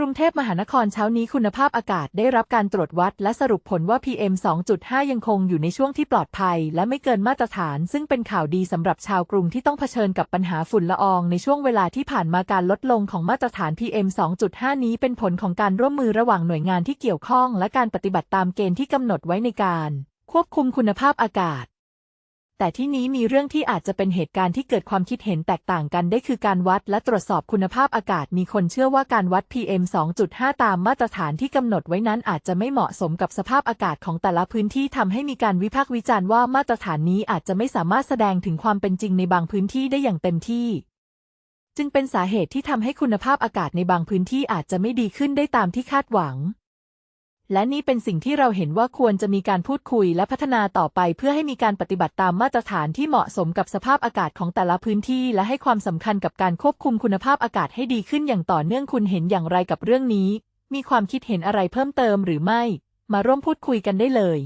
กรุงเทพมหานครเช้านี้คุณภาพอากาศได้รับการตรวจวัดและสรุปผลว่า PM 2.5 ยังคงอยู่ในช่วงที่ปลอดภัย และไม่เกินมาตรฐาน ซึ่งเป็นข่าวดีสำหรับชาวกรุงที่ต้องเผชิญกับปัญหาฝุ่นละอองในช่วงเวลาที่ผ่านมาการลดลงของมาตรฐาน PM 2.5 นี้เป็นผลของการร่วมมือระหว่างหน่วยงานที่เกี่ยวข้อง และการปฏิบัติตามเกณฑ์ที่กำหนดไว้ในการ ควบคุมคุณภาพอากาศ แต่ที่นี้มีเรื่องที่อาจจะเป็นเหตุการณ์ที่เกิดความคิดเห็นแตกต่างกันได้คือการวัดและตรวจสอบคุณภาพอากาศมีคนเชื่อว่าการวัด PM 2.5 ตามมาตรฐานที่กำหนดไว้นั้นอาจจะไม่เหมาะสมกับสภาพอากาศของแต่ละพื้นที่ทำให้มีการวิพากษ์วิจารณ์ว่ามาตรฐานนี้อาจจะไม่สามารถแสดงถึงความเป็นจริงในบางพื้นที่ได้อย่างเต็มที่ จึงเป็นสาเหตุที่ทำให้คุณภาพอากาศในบางพื้นที่อาจจะไม่ดีขึ้นได้ตามที่คาดหวัง และนี่เป็นสิ่งที่เราเห็นว่าควรจะมีการพูดคุยและพัฒนาต่อไป เพื่อให้มีการปฏิบัติตามมาตรฐานที่เหมาะสมกับสภาพอากาศของแต่ละพื้นที่ และให้ความสำคัญกับการควบคุมคุณภาพอากาศให้ดีขึ้นอย่างต่อเนื่องคุณเห็นอย่างไรกับเรื่องนี้ มีความคิดเห็นอะไรเพิ่มเติมหรือไม่ มาร่วมพูดคุยกันได้เลย